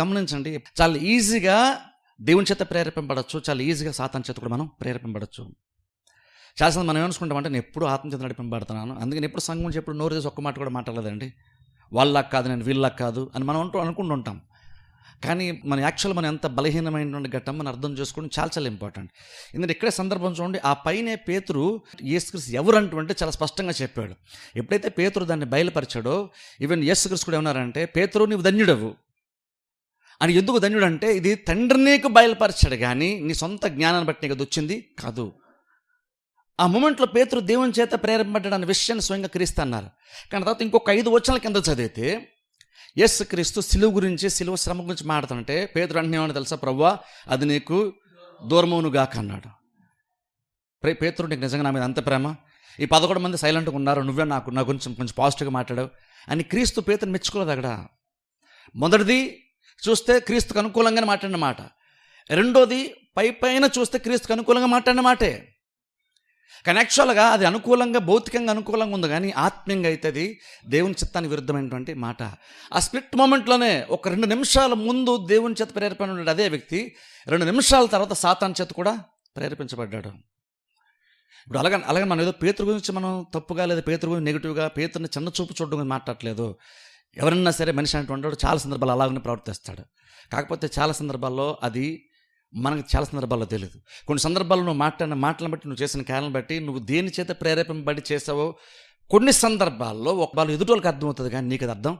గమనించండి చాలా ఈజీగా దేవుని చేత ప్రేరేపింపబడచ్చు చాలా ఈజీగా సాతాన్ చేత కూడా మనం ప్రేరేపింపబడచ్చు. చాలాసార్లు మనం ఏమనుకుంటామంటే నేను ఎప్పుడు ఆత్మ చేత నడిపింపబడుతున్నాను అందుకని ఎప్పుడు సంఘం నుంచి ఎప్పుడు నోరు చేసి ఒక్క మాట కూడా మాట్లాడలేదండి. వాళ్ళకి కాదు నేను వీళ్ళకి కాదు అని మనం అంటూ అనుకుంటుంటాం కానీ మన యాక్చువల్ మనం ఎంత బలహీనమైనటువంటి ఘట్టం మనం అర్థం చేసుకోవడం చాలా చాలా ఇంపార్టెంట్. ఎందుకంటే ఇక్కడే సందర్భం చూడండి ఆ పైనే పేతురు యేసుక్రీస్తు ఎవరు అంటుంటే చాలా స్పష్టంగా చెప్పాడు. ఎప్పుడైతే పేతురు దాన్ని బయలుపరిచాడో ఈవెన్ యేసుక్రీస్తు కూడా ఏమన్నారంటే పేతురు నీవు ధన్యుడవు. అని ఎందుకు ధన్యుడు అంటే ఇది తండ్రి నీకు బయలుపరిచాడు కానీ నీ సొంత జ్ఞానాన్ని బట్టి నీకు వచ్చింది కాదు. ఆ మూమెంట్లో పేతురు దేవుని చేత ప్రేరేపడ్డాడు అనే విషయాన్ని స్వయంగా క్రీస్తు అన్నారు. కానీ తర్వాత ఇంకొక ఐదు వచనాల కింద చదివితే ఎస్ క్రీస్తు సిలువు గురించి సిలువ శ్రమ గురించి మాట్లాడుతుంటే పేతురు అంటే తెలుసా ప్రవ్వా? అది నీకు దూరమవునుగాక అన్నాడు. ప్రే పేతురు నీకు నిజంగా నా మీద అంత ప్రేమ? ఈ పదకొండు మంది సైలెంట్గా ఉన్నారు నువ్వే నాకు నా గురించి కొంచెం పాజిటివ్గా మాట్లాడావు అని క్రీస్తు పేతురు మెచ్చుకోలేదు అక్కడ. మొదటిది చూస్తే క్రీస్తుకు అనుకూలంగానే మాట్లాడిన మాట. రెండోది పై పైన చూస్తే క్రీస్తుకు అనుకూలంగా మాట్లాడిన మాటే. కానీ యాక్చువల్గా అది అనుకూలంగా భౌతికంగా అనుకూలంగా ఉంది కానీ ఆత్మీయంగా అయితే అది దేవుని చిత్తానికి విరుద్ధమైనటువంటి మాట. ఆ స్ప్లిట్ మూమెంట్లోనే ఒక రెండు నిమిషాల ముందు దేవుని చేత ప్రేరేపణ అదే వ్యక్తి. రెండు నిమిషాల తర్వాత సాతాన్ చేత కూడా ప్రేరేపించబడ్డాడు. ఇప్పుడు అలాగే అలాగే మనం ఏదో పేతురు గురించి మనం తప్పుగా లేదా పేతురు గురించి నెగిటివ్గా పేతుని చిన్న చూపు చూడడం గురించి మాట్లాడలేదు ఎవరన్నా సరే మనిషి అనేటువంటి వాడు చాలా సందర్భాలు అలాగనే ప్రవర్తిస్తాడు. కాకపోతే చాలా సందర్భాల్లో అది మనకు చాలా సందర్భాల్లో తెలియదు కొన్ని సందర్భాల్లో నువ్వు మాట్లాడిన మాటలను బట్టి నువ్వు చేసిన కార్యాలను బట్టి నువ్వు దేని చేత ప్రేరేపింపబడి చేసావో కొన్ని సందర్భాల్లో ఒక వాళ్ళు ఎదుటోళ్ళకి అర్థమవుతుంది కానీ నీకు అది అర్థం